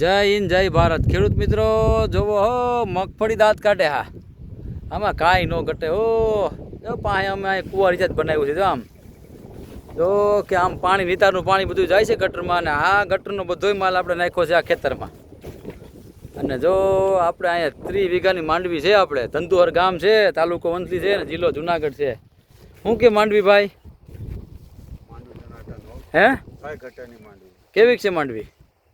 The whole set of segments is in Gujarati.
જય હિન્દ જય ભારત. ખેડૂત મિત્રો જોવો હો મગફળી દાંત કાઢે હા. આમાં કાંઈ ન ઘટે હો. જો પાસે અમે અહીં કુવા જ બનાવ્યું છે જો આમ. જો કે આમ પાણી નીતારનું પાણી બધું જાય છે ગટરમાં અને આ ગટરનો બધોય માલ આપણે નાખ્યો છે આ ખેતરમાં. અને જો આપણે અહીંયા ત્રીસ વીઘાની માંડવી છે આપણે. ધંધુહર ગામ છે તાલુકો વંથલી છે ને જિલ્લો જુનાગઢ છે. શું કે માંડવી ભાઈ? હો. કેવી છે માંડવી?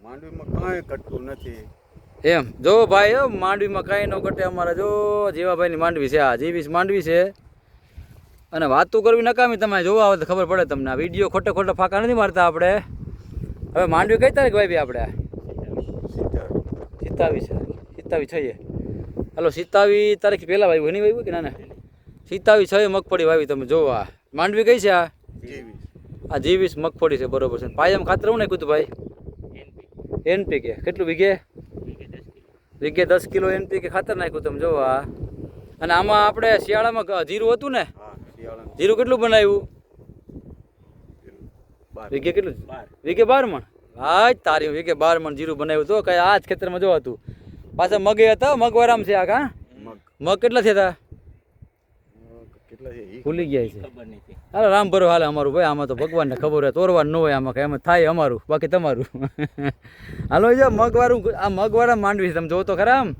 માંડવીમાં કાંઈ ઘટતું નથી. એમ. જો ભાઈ માંડવીમાં કાંઈ ન ઘટે અમારે. જો જીવાભાઈની માંડવી છે આ. જીવીસ માંડવી છે. અને વાતો કરવી નકામી તમે જોવા આવે તો ખબર પડે તમને. આ વીડિયો ખોટે ખોટા ફાંકા નથી મારતા આપણે. હવે માંડવી કઈ તારીખ ભાઈ આપણે? સિત્તાવીસ સિત્તાવીસ છઈએ. હલો સિત્તાવીસ તારીખ પહેલાં વાવ્યું એની વાવ્યું કે ના ના સિત્તાવીસ છએ મગફળી વાવી તમે જોવો આ. માંડવી કઈ છે આ? જેવીસ. આ જીવીસ મગફળી છે બરોબર છે. પાયમ ખાતર હું નાખ્યું હતું ભાઈ? એનપીકે? કેટલું વીઘે? વીઘે દસ કિલો એનપીકે ખાતર નાખ્યું તમે જોવો આ. અને આમાં આપણે શિયાળામાં જીરું હતું ને? જીરું કેટલું બનાવ્યું? વીઘે કેટલું? વીઘે બાર મણ? હા જ તારી વીઘે બાર મણ જીરું બનાવ્યું તો કઈ આ જ ખેતરમાં જોવાતું હતું. પાછા મગે હતા? મગવારામ છે આ કા? મગ. મગ કેટલા થયા હતા? ભૂલી ગયા છે. હાલો રામ ભરો હાલે અમારું ભાઈ. આમાં તો ભગવાનને ખબર હોય તોરવાનું ન હોય આમાં એમ થાય અમારું બાકી તમારું. હાલો જો મગવાળું આ મગવાળા માંડવી છે. તમે જોવો તો ખરા આમ.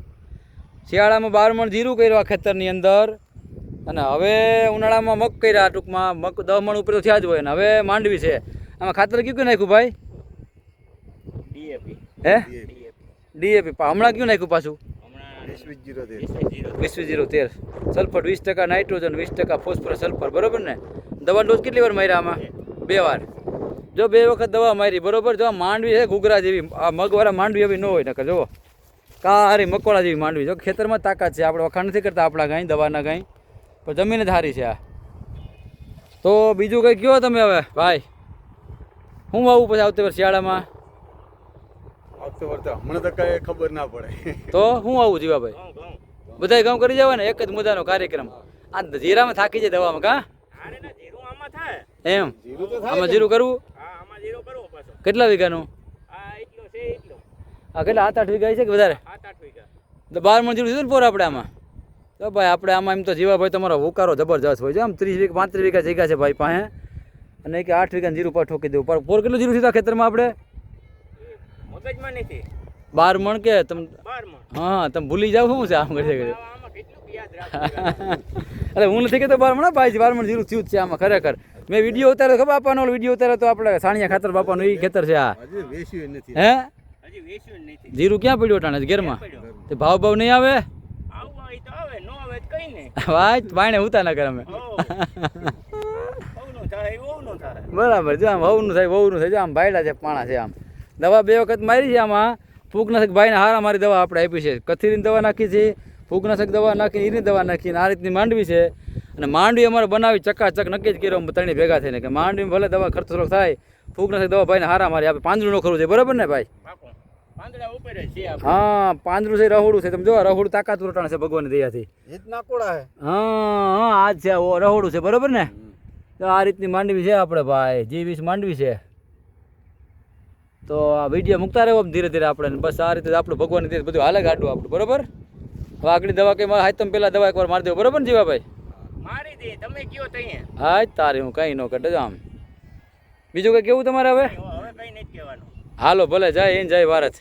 શિયાળામાં બાર મણ જીરું કર્યું આ ખેતરની અંદર. અને હવે ઉનાળામાં મગ કર્યા ટૂંકમાં. મગ દસ મણ ઉપર તો થયા જ હોય ને. હવે માંડવી છે. આમાં ખાતર કયું કયું નાખ્યું ભાઈ? હે? ડીએપી. હમણાં કયું નાખ્યું પાછું? વીસ જીરો તેર સલ્ફર વીસ ટકા નાઇટ્રોજન, વીસ ટકા ફોસ્ફરસ સલ્ફર, બરોબર ને? દવા ડોઝ કેટલી વાર માર્યા આમાં? બે વાર. જો બે વખત દવા મારી, બરોબર? જો માંડવી છે, ઘૂઘરા જેવી, આ મગવાળા માંડવી એવી ન હોય નકર, જુઓ. કારી મકોડા જેવી માંડવી. જો ખેતરમાં તાકાત છે, આપણે વખાણ નથી કરતા આપણા કાંઈ દવાના કાંઈ પણ જમીન જ સારી છે આ. તો બીજું કંઈ કયો તમે હવે? ભાઈ, હું આવું પછી આવતી વર્ષ શિયાળામાં? આવતો વળતો હમણાં તો કઈ ખબર ના પડે. તો હું આવું જીવાભાઈ? બધાય કામ કરી જવાય ને એક જ મુદ્દાનો કાર્યક્રમ. આ જીરામાં થાકી જાય દવામાં કા? એમ? આમાં જીરું કરવું? કેટલા વીઘાનું? આ કેટલા? આઠ આઠ વીઘા છે કે વધારે? તો બાર મણ જીરું ને પોર આપણે આમાં? તો ભાઈ આપણે આમાં એમ તો જીવાભાઈ તમારો હુકારો જબરજસ્ત હોય છે. આમ ત્રીસ વીઘા પાંત્રીસ વીઘા જગ્યા છે ભાઈ પાસે. અને કે આઠ વીઘા જીરું પર ઠોકી દેવું. પર પોર કેટલું જીરું થયું ખેતરમાં આપણે? મગજમાં નથી. બાર મણ કે તમે હા તમે ભૂલી જાવ શું છે આમ કરી અરે હું નથી કહેતો બાર મણ ભાઈ બાર મણ જીરું થયું જ છે આમાં ખરેખર. મેં વીડિયો ઉતાર્યો ખબર આપવાનો વીડિયો ઉતાર્યો તો આપણે સાણિયા ખાતર બાપાનું એ ખેતર છે આ. હજી વેચ્યું નથી. હે? હજી વેચ્યું જ નથી. જીરું ક્યાં પડ્યું અટાણે? ઘેરમાં? તે ભાવ ભાવ નહીં આવે? આવું હોય તો આવે નો આવે તો કઈ નહીં. વાય બાયણે ઉતા ના કરે અમે. બરાબર જો આમ વહુનું થાય વહુનું થાય જો આમ ભાયડા છે પાણા છે આમ. દવા બે વખત મારી છે આમાં. ફૂગનાશક ભાઈને હારા મારી દવા આપણે આપી છે. કથીરીની દવા નાખી છે. ફૂગનાશક દવા નાખીને ઈની દવા નાખીને આ રીતની માંડવી છે. અને માંડવી અમારે બનાવી ચકાચક નક્કી જ કર્યો. અમે ભેગા થઈને કે માંડવી ભલે દવા ખર્ચ થોડોક થાય ફૂગનાશક દવા ભાઈને હારા મારી આપે પાંદડું નો ખરું છે. બરાબર ને ભાઈ? પાકો પાંદડા ઉપર જ છે આપણે હા પાંદડું છે રહોડું છે. તમે જો રહોડું તાકાત રોટાણ છે ભગવાન દયાથી. હે. હા હા આ જ છે રહોડું છે. બરોબર ને? તો આ રીતની માંડવી છે આપણે ભાઈ. જી વીસ માંડવી છે. તો આ વીડિયો મૂકતા રહેવો ધીરે ધીરે આપણે. બસ આ રીતે આપણું ભગવાનની રીતે બધું હાલે ગાડું આપણું બરોબર? હવે આગળ દવા કઈ મારે હાથ તમે પહેલાં દવા એકવાર મારી દેવો બરોબર ને જીવાભાઈ? મારી દે તમે કયો તઈએ હા તારે હું કંઈ ન કટે આમ. બીજું કંઈ કેવું તમારે હવે? હવે કઈ નથી કહેવાનું. હાલો ભલે જાય એને જાય ભારત